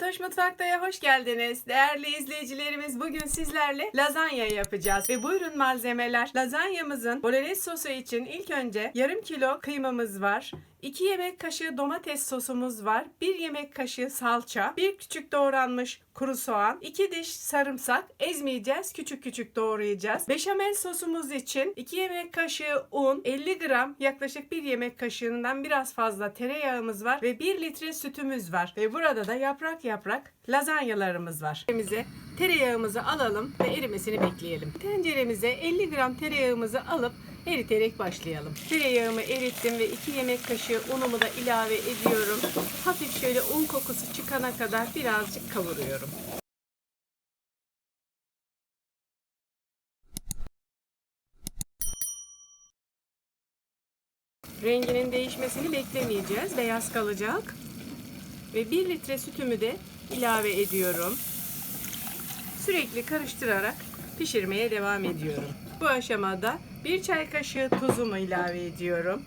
Fatoş Mutfakta'ya hoş geldiniz. Değerli izleyicilerimiz bugün sizlerle lazanya yapacağız. Ve buyurun malzemeler. Lazanyamızın bolognese sosu için ilk önce yarım kilo kıymamız var. 2 yemek kaşığı domates sosumuz var. 1 yemek kaşığı salça. 1 küçük doğranmış kuru soğan. 2 diş sarımsak. Ezmeyeceğiz. Küçük küçük doğrayacağız. Beşamel sosumuz için 2 yemek kaşığı un, 50 gram yaklaşık 1 yemek kaşığından biraz fazla tereyağımız var ve 1 litre sütümüz var. Ve burada da yaprak yaprak lazanyalarımız var. Tenceremize tereyağımızı alalım ve erimesini bekleyelim. Tenceremize 50 gram tereyağımızı alıp eriterek başlayalım. Tereyağımı erittim ve 2 yemek kaşığı unumu da ilave ediyorum. Hafif şöyle un kokusu çıkana kadar birazcık kavuruyorum. Renginin değişmesini beklemeyeceğiz. Beyaz kalacak. Ve 1 litre sütümü de ilave ediyorum. Sürekli karıştırarak pişirmeye devam ediyorum. Bu aşamada 1 çay kaşığı tuzumu ilave ediyorum.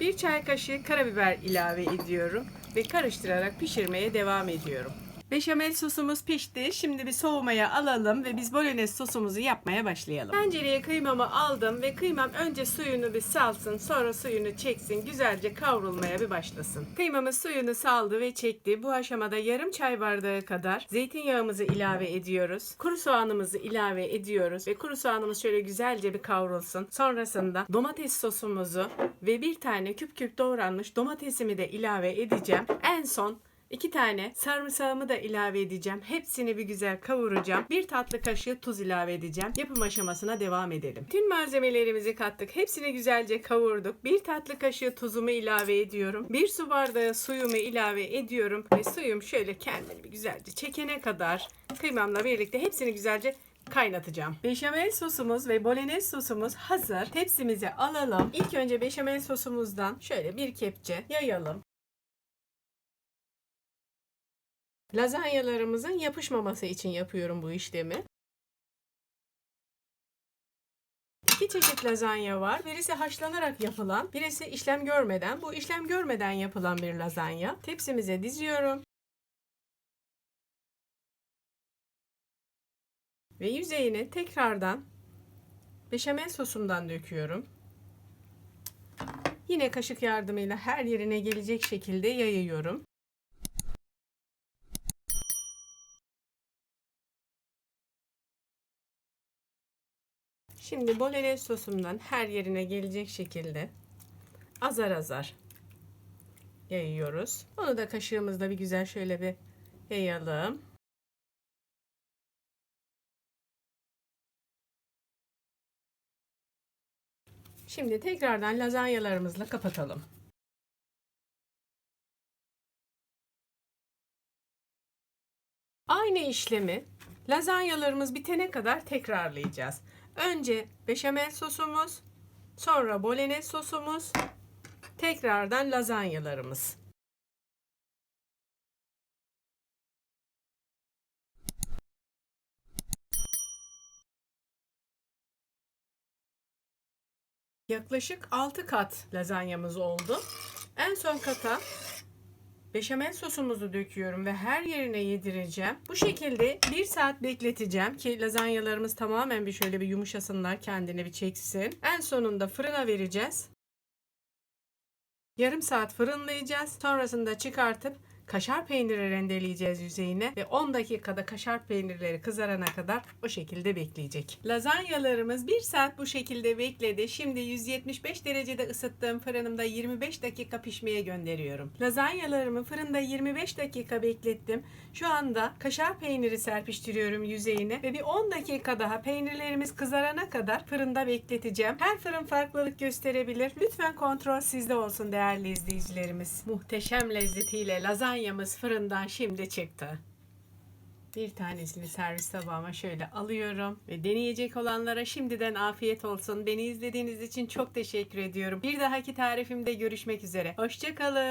1 çay kaşığı karabiber ilave ediyorum ve karıştırarak pişirmeye devam ediyorum. Beşamel sosumuz pişti. Şimdi bir soğumaya alalım ve biz bolognese sosumuzu yapmaya başlayalım. Tencereye kıymamı aldım ve kıymam önce suyunu bir salsın, sonra suyunu çeksin, güzelce kavrulmaya bir başlasın. Kıymamız suyunu saldı ve çekti. Bu aşamada yarım çay bardağı kadar zeytinyağımızı ilave ediyoruz. Kuru soğanımızı ilave ediyoruz ve kuru soğanımız şöyle güzelce bir kavrulsun. Sonrasında domates sosumuzu ve bir tane küp küp doğranmış domatesimi de ilave edeceğim. En son İki tane sarımsağımı da ilave edeceğim. Hepsini bir güzel kavuracağım. Bir tatlı kaşığı tuz ilave edeceğim. Yapım aşamasına devam edelim. Tüm malzemelerimizi kattık. Hepsini güzelce kavurduk. Bir tatlı kaşığı tuzumu ilave ediyorum. Bir su bardağı suyumu ilave ediyorum. Ve suyum şöyle kendini bir güzelce çekene kadar kıymamla birlikte hepsini güzelce kaynatacağım. Beşamel sosumuz ve bolognese sosumuz hazır. Tepsimize alalım. İlk önce beşamel sosumuzdan şöyle bir kepçe yayalım. Lazanyalarımızın yapışmaması için yapıyorum bu işlemi. İki çeşit lazanya var. Birisi haşlanarak yapılan, birisi işlem görmeden. Bu işlem görmeden yapılan bir lazanya. Tepsimize diziyorum. Ve yüzeyine tekrardan beşamel sosumdan döküyorum. Yine kaşık yardımıyla her yerine gelecek şekilde yayıyorum. Şimdi bolognese sosumdan her yerine gelecek şekilde azar azar yayıyoruz. Onu da kaşığımızla bir güzel şöyle bir yayalım. Şimdi tekrardan lazanyalarımızla kapatalım. Aynı işlemi lazanyalarımız bitene kadar tekrarlayacağız. Önce beşamel sosumuz, sonra bolognese sosumuz, tekrardan lazanyalarımız. Yaklaşık 6 kat lazanyamız oldu. En son kata Beşamel sosumuzu döküyorum ve her yerine yedireceğim. Bu şekilde bir saat bekleteceğim ki lazanyalarımız tamamen bir şöyle bir yumuşasınlar kendini bir çeksin. En sonunda fırına vereceğiz. Yarım saat fırınlayacağız. Sonrasında çıkartıp kaşar peyniri rendeleyeceğiz yüzeyine ve 10 dakikada kaşar peynirleri kızarana kadar o şekilde bekleyecek. Lazanyalarımız 1 saat bu şekilde bekledi. Şimdi 175 derecede ısıttığım fırınımda 25 dakika pişmeye gönderiyorum. Lazanyalarımı fırında 25 dakika beklettim. Şu anda kaşar peyniri serpiştiriyorum yüzeyine ve bir 10 dakika daha peynirlerimiz kızarana kadar fırında bekleteceğim. Her fırın farklılık gösterebilir. Lütfen kontrol sizde olsun değerli izleyicilerimiz. Muhteşem lezzetiyle lazanya lazanyamız fırından şimdi çıktı. Bir tanesini servis tabağıma şöyle alıyorum ve deneyecek olanlara şimdiden afiyet olsun. Beni izlediğiniz için çok teşekkür ediyorum. Bir dahaki tarifimde görüşmek üzere. Hoşçakalın.